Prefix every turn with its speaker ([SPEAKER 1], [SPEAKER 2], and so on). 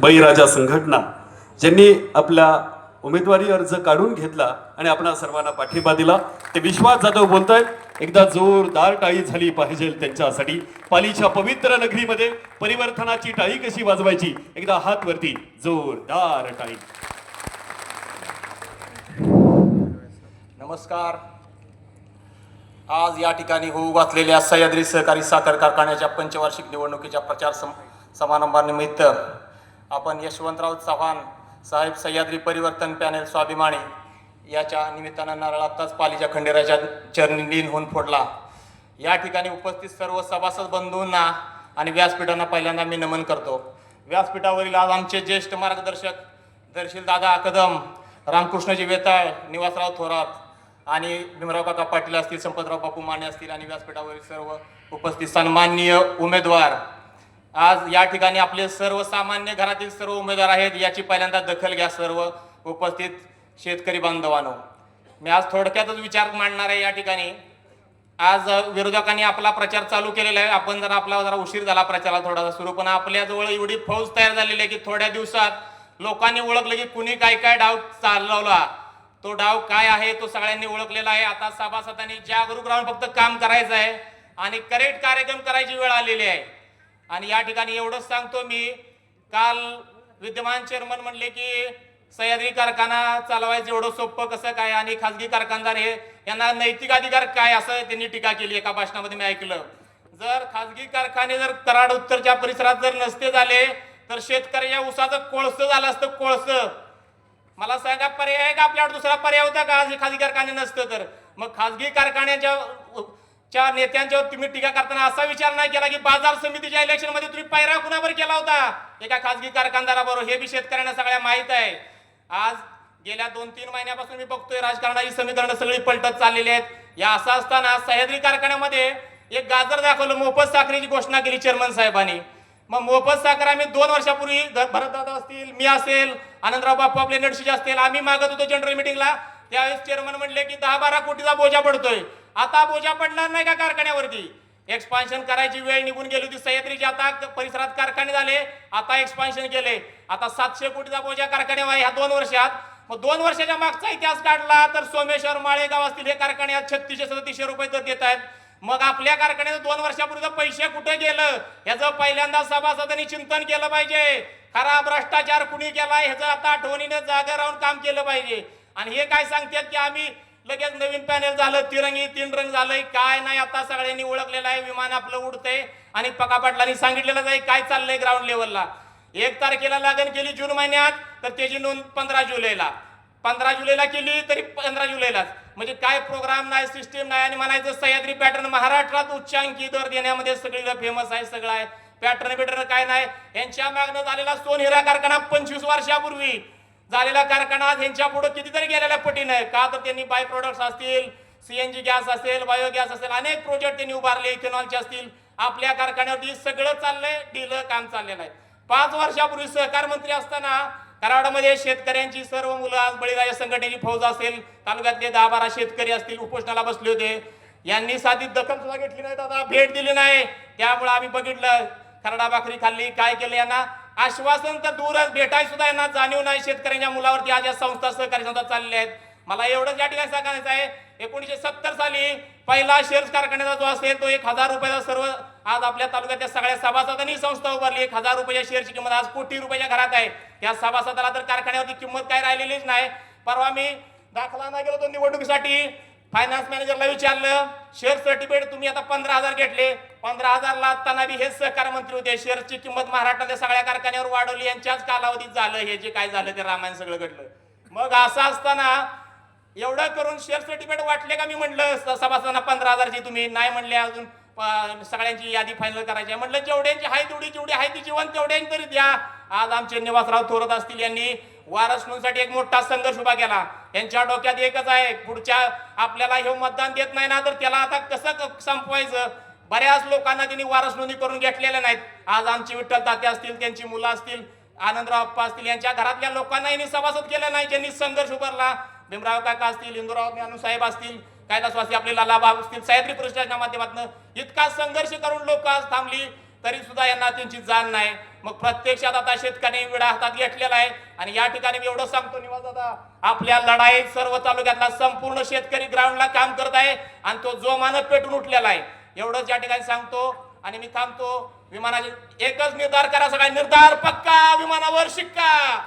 [SPEAKER 1] बळीराजा संघटना ज्यांनी आपला उमेदवारी अर्ज काढून घेतला आणि आपणा सर्वांना पाठिंबा दिला. ते विश्वास जाधव बोलतोय एकदा जोरदार टाळी झाली पाहिजे त्यांच्यासाठी. पालीच्या पवित्र नगरीमध्ये परिवर्तनाची टाळी कशी वाजवायची? एकदा हात वरती जोरदार टाळी.
[SPEAKER 2] नमस्कार. आज या ठिकाणी होऊ घातलेल्या सह्याद्री सहकारी साखर कारखान्याच्या पंचवार्षिक निवडणुकीच्या प्रचार सम समारंभानिमित्त आपण यशवंतराव चव्हाण साहेब सह्याद्री परिवर्तन पॅनेल स्वाभिमानी याच्या निमित्तानं नारळ आत्ताच पालीच्या खंडेराच्या चरणी लीन होऊन फोडला. या ठिकाणी उपस्थित सर्व सभासद बंधूंना आणि व्यासपीठांना पहिल्यांदा मी नमन करतो. व्यासपीठावरील आज आमचे ज्येष्ठ मार्गदर्शक दर्शील दादा कदम रामकृष्णजी वेताळ निवासराव थोरात आणि भीमराव काका पाटील असतील संपतराव बापू माने असतील आणि व्यासपीठावरील सर्व उपस्थित सन्माननीय उमेदवार आज या ठिकाणी आपले सर्वसामान्य घरातील सर्व उमेदवार आहेत याची पहिल्यांदा दखल घ्या सर्व उपस्थित शेतकरी बांधवांनो. मी आज थोडक्यातच विचार मांडणार आहे या ठिकाणी. आज विरोधकांनी आपला प्रचार चालू केलेला आहे. आपण जरा आपला जरा उशीर झाला प्रचाराला थोडासा सुरू पण आपल्याजवळ एवढी फौज तयार झालेली आहे की थोड्या दिवसात लोकांनी ओळखलं की कुणी काय काय डाव चालवला. तो डाव काय आहे तो सगळ्यांनी ओळखलेला आहे. आता सभासदांनी जागरूक राहून फक्त काम करायचं आहे आणि करेक्ट कार्यक्रम करायची वेळ आलेली आहे. आणि या ठिकाणी एवढंच सांगतो मी. काल विद्यमान चेअरमन म्हणले की सह्याद्री कारखाना चालवायचं एवढं सोपं कसं काय? आणि खाजगी कारखानदार हे यांना नैतिक अधिकार काय असं त्यांनी टीका केली एका भाषणामध्ये मी ऐकलं. जर खाजगी कारखाने जर कराड उत्तरच्या परिसरात जर नसते झाले तर शेतकऱ्या उसाचं कोळसं झालं असतं कोळसं. मला सांगा पर्याय आहे का आपल्याकडे दुसरा पर्याय होता का? खाजगी कारखाने नसतं तर. मग खाजगी कारखान्याच्या च्या नेत्यांच्यावर तुम्ही टीका करताना असा विचार नाही केला की बाजार समितीच्या इलेक्शनमध्ये तुम्ही पायरा कुणावर केला होता? एका खाजगी कारखानदाराबरोबर हे बी शेतकऱ्यांना सगळ्या माहीत आहे. आज गेल्या दोन तीन महिन्यापासून मी बघतोय राजकारणाची समीकरणं सगळी पलटत चाललेली आहेत. या असं असताना सह्याद्री कारखान्यामध्ये एक गाजर दाखवलं मोफत साखरेची घोषणा केली चेअरमन साहेबांनी. मग मोफत साखर आम्ही दोन वर्षापूर्वी भरतदादा असतील मी असेल आनंदराव बाप्पा आपले नडशीचे असतील आम्ही मागत होतो जनरल मिटिंगला त्यावेळेस चेअरमन म्हणले की दहा बारा कोटीचा बोजा पडतोय. आता बोजा पडणार नाही का कारखान्यावरती? एक्सपान्शन करायची वेळ निघून गेली होती सह्याद्रीचे आता परिसरात कारखाने झाले. आता एक्सपान्शन केले. आता सातशे कोटीचा बोजा कारखान्यावर आहे ह्या दोन वर्षात. मग दोन वर्षाच्या मागचा इतिहास काढला तर सोमेश्वर माळेगाव असतील हे कारखाने आज छत्तीसशे सदतीसशे रुपये दर देत आहेत. मग आपल्या कारखान्यात दोन वर्षापूर्वीचं पैसे कुठे गेलं? ह्याचं पहिल्यांदा सभासदांनी चिंतन केलं पाहिजे. खरा भ्रष्टाचार कुणी केलाय ह्याचं आता आठवणीने जागा राहून काम केलं पाहिजे. आणि हे काय सांगतात की आम्ही लगेच नवीन पॅनेल झालं तिरंगी तीन रंग झालंय. काय नाही आता सगळ्यांनी ओळखलेलं आहे विमान आपलं उडतंय. आणि पका पाटलांनी सांगितलेलं आहे काय चाललंय ग्राउंड लेवलला एक तारखेला लागण केली जून महिन्यात तर त्याची नोंद पंधरा जुलैला. पंधरा जुलैला केली तरी पंधरा जुलैलाच म्हणजे काय प्रोग्राम नाही सिस्टीम नाही आणि म्हणायचं सह्याद्री पॅटर्न महाराष्ट्रात उच्चांकी दर देण्यामध्ये सगळीकडे फेमस आहे सगळं आहे. पॅटर्न बिटर्न काय नाही. यांच्या मागणं झालेला सोन हिरा कारखाना पंचवीस वर्षापूर्वी. झालेला कारखाना आज यांच्या पुढे कितीतरी गेलेल्या पटीनं आहे का तर त्यांनी बाय प्रोडक्ट्स असतील सीएनजी गॅस असेल बायोगॅस असेल अनेक प्रोजेक्ट त्यांनी उभारले इथेनॉलचे असतील. आपल्या कारखान्यावरती सगळं चाललंय डीलं काम चाललेलं आहे. पाच वर्षापूर्वी सहकार मंत्री असताना कराडमध्ये शेतकऱ्यांची सर्व मुलं आज बळीराजा संघटनेची फौज असेल तालुक्यातले दहा बारा शेतकरी असतील उपोषणाला बसले होते. यांनी साधी दखल सुद्धा घेतली नाही दादा. भेट दिली नाही. त्यामुळे आम्ही बघितलं खरडा भाकरी खाल्ली. काय केलं यांना? आश्वासन तर दूरच भेटाय सुद्धा यांना जाणीव नाही. शेतकऱ्यांच्या मुलावरती आज या संस्था सहकारी संस्था चालल्या आहेत. मला एवढंच या ठिकाणी सांगायचं आहे एकोणीसशे सत्तर साली पहिला शेअर्स कारखान्याचा जो असेल तो एक हजार रुपयाचा सर्व आज आपल्या तालुक्यातल्या सगळ्या सभासदांनी संस्था उभारली. एक हजार रुपयाच्या शेअरची किंमत आज कोटी रुपयाच्या घरात आहे. या सभासदाला तर कारखान्यावरती किंमत काय राहिलेलीच नाही. परवा मी दाखला नाही गेलो तो निवडणुकीसाठी. फायनान्स मॅनेजरला विचारलं शेअर सर्टिफिकेट तुम्ही आता पंधरा हजार घेतले. पंधरा हजारला तनाबी बी हेच सहकार मंत्री होते. शेअरची किंमत महाराष्ट्रातल्या सगळ्या कारखान्यावर वाढवली यांच्याच कालावधीत झालं. हे जे काय झालं ते रामायण सगळं घडलं. मग असं असताना एवढं करून शेअर सर्टिफिकेट वाटले का? मी म्हटलं सभासदांना पंधरा हजारची तुम्ही नाही म्हणले अजून. सगळ्यांची यादी फायनल करायची आहे. म्हटलं जेवढ्यांची आहे तेवढी जेवढी आहे ती जीवन तेवढ्यांनी तरी द्या. आज आमचे निवासराव थोरत असतील यांनी वारससाठी एक मोठा संघर्ष उभा केला. यांच्या डोक्यात एकच आहे पुढच्या आपल्याला हे मतदान देत नाही ना तर त्याला आता कसं क- संपवायचं? बऱ्याच लोकांना त्यांनी वारस नोंदणी करून घेतलेल्या नाहीत. आज आमची विठ्ठल ताते असतील त्यांची मुलं असतील आनंदराव अप्पा असतील यांच्या घरातल्या लोकांना यांनी सभासद केलं नाही ज्यांनी संघर्ष उभारला. भीमराव काका असतील इंदुराव ज्ञानूसाहेब असतील कैलासवासी आपले लालाबाब असतील सह्याद्री परिषदेच्या माध्यमातून इतका संघर्ष करून लोक आज थांबली. तरी सुद्धा यांना त्यांची जाण नाही. मग प्रत्यक्षात आता शेतकरी विडा हातात घेतलेला आहे. आणि या ठिकाणी मी एवढं सांगतो निवास दादा आपल्या लढाईत सर्व तालुक्यातला संपूर्ण शेतकरी ग्राउंडला काम करत आहे आणि तो जोमानं पेटून उठलेला आहे. एवढंच या ठिकाणी सांगतो आणि मी थांबतो. विमानाचे एकच निर्धार करा सगळ्या निर्धार पक्का विमानावर शिक्का.